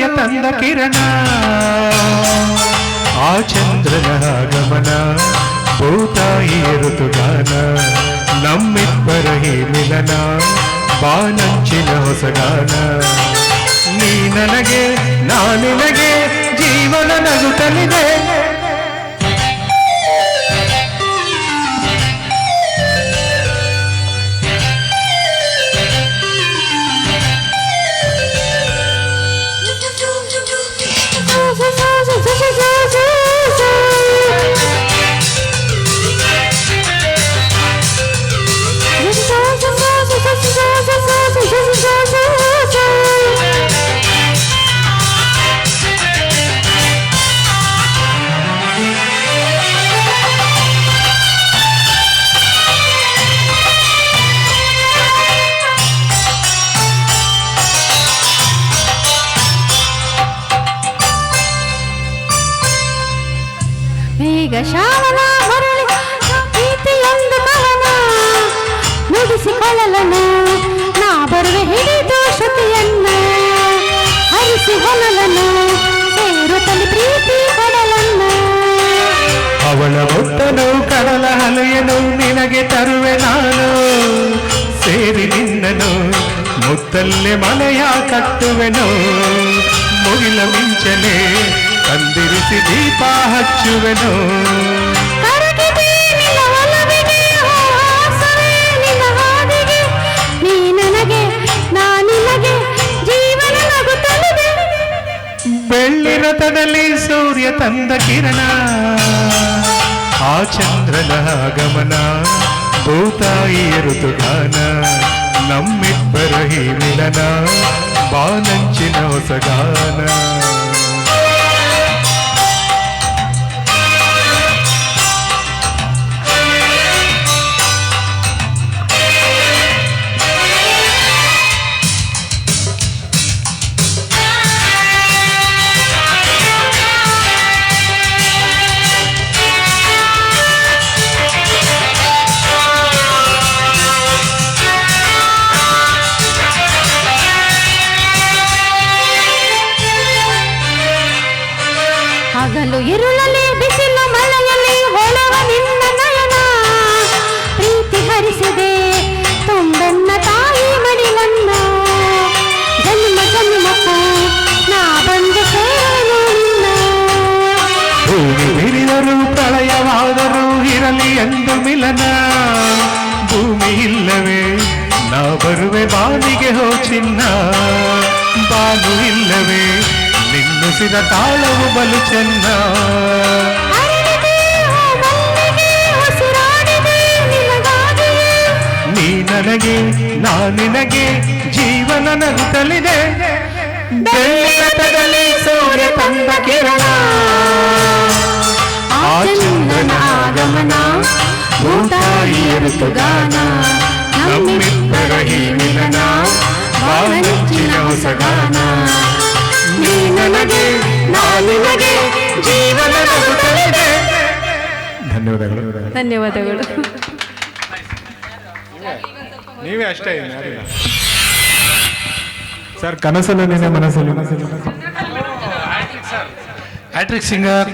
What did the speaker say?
ತಂದ ಕಿರಣ. ಆ ಚಂದ್ರನ ಗಮನ ಭೂತಾಯಿಯ ಋತುಗಾನ. ನಮ್ಮಿಬ್ಬರ ಈ ಮಿಲನ ಬಾನಂಚಿನ ಹೊಸಗಾನ. ನೀ ನನಗೆ, ನಾ ನಿನಗೆ, ಜೀವನ ನಗುತ್ತಲಿದೆ. ಬೇಗ ಶ್ರಾವಣ ಮರಳಿ ಪ್ರೀತಿಯೊಂದು ಕವನ ಮುಗಿಸಿಕೊಳ್ಳಲನ ನಾ ಬರುವೆ ಹಿಡಿದು ಶ್ರುತಿಯನ್ನ ಹರಿಸಿ ಹೊಲಲನ ಸೇರುತ್ತಲಿ ಪ್ರೀತಿ ಕೊಡಲನ್ನ. ಅವಳ ಒತ್ತನು ಕಡಲ ಹಲೆಯನು ನಿನಗೆ ತರುವೆ ನಾನು. ಸೇರಿ ನಿನ್ನನು ಮುತ್ತಲ್ಲೇ ಮನೆಯ ಕಟ್ಟುವೆನು. ಮುಗಿಲ ಮಿಂಚನೆ ತಂದಿರಿಸಿ ದೀಪ ಹಚ್ಚುವೆನು. ಬೆಳ್ಳಿ ರಥದಲ್ಲಿ ಸೂರ್ಯ ತಂದ ಕಿರಣ. ಆ ಚಂದ್ರನ ಆಗಮನ ಭೂತಾಯಿಯ ಋತುಗಾನ ನಮ್ಮಿಬ್ಬರ ಹಿ ಮಿಲನ ಬಾನಂಚಿನ ಹೊಸಗಾನ. ಹಗಲು ಇರುಳಲಿ, ಬಿಸಿಲು ಮಳೆಯಲ್ಲಿ ಹೊಳವ ನಿನ್ನ ನಯನ. ಪ್ರೀತಿ ಹರಿಸಿದೆ ತುಂಬೆನ್ನ ತಾಯಿ ಮಡಿಲನ್ನ. ಜನ್ಮ, ಜನ್ಮಕ್ಕೂ ನಾ ಬಂದು ಸೇರು ನಿನ್ನ. ಭೂಮಿ ಬಿರಿದರು ಪ್ರಳಯವಾದರೂ ಇರಲಿ ಎಂದು ಮಿಲನ. ಭೂಮಿ ಇಲ್ಲವೇ, ನಾ ಬರುವೆ ಬಾನಿಗೆ ಹೋ ಚಿನ್ನ. ಬಾನು ಇಲ್ಲವೇ ನಿನ್ನುಸಿದ ತಾಳವು ಬಲು ಚೆನ್ನ ಅರಳಿದೆ ಹೂ ಮಲ್ಲಿಗೆ ಉಸಿರಾಡಿದೆ ನಿನಗಾಗಿಯೇ ನೀ ನನಗೆ ನಾ ನಿನಗೆ ಜೀವನ ನಗುತ್ತಲಿದೆ ಬೆಳ್ಳತದಲ್ಲಿ ಸೂರ್ಯ ತಂದ ಕಿರಣ ಆ ಚಂದ್ರನ ಆಗಮನ ಭೂತಾಯಿಯ ಋತುಗಾನ ನಮ್ಮಿಬ್ಬರ ಈ ಮಿಲನ ಬಾನಂಚಿನ ಹೊಸಗಾನ ನೀ ನನಗೆ ನಾ ನಿನಗೆ ಜೀವನ ಧನ್ಯವಾದಗಳು ಧನ್ಯವಾದಗಳು ನೀವೇ ಅಷ್ಟೇ ಸರ್ ಕನಸಲ್ಲ ನಿನ್ನೆ ಮನಸ್ಸಲ್ಲಿ ಹ್ಯಾಟ್ರಿಕ್ ಸಿಂಗರ್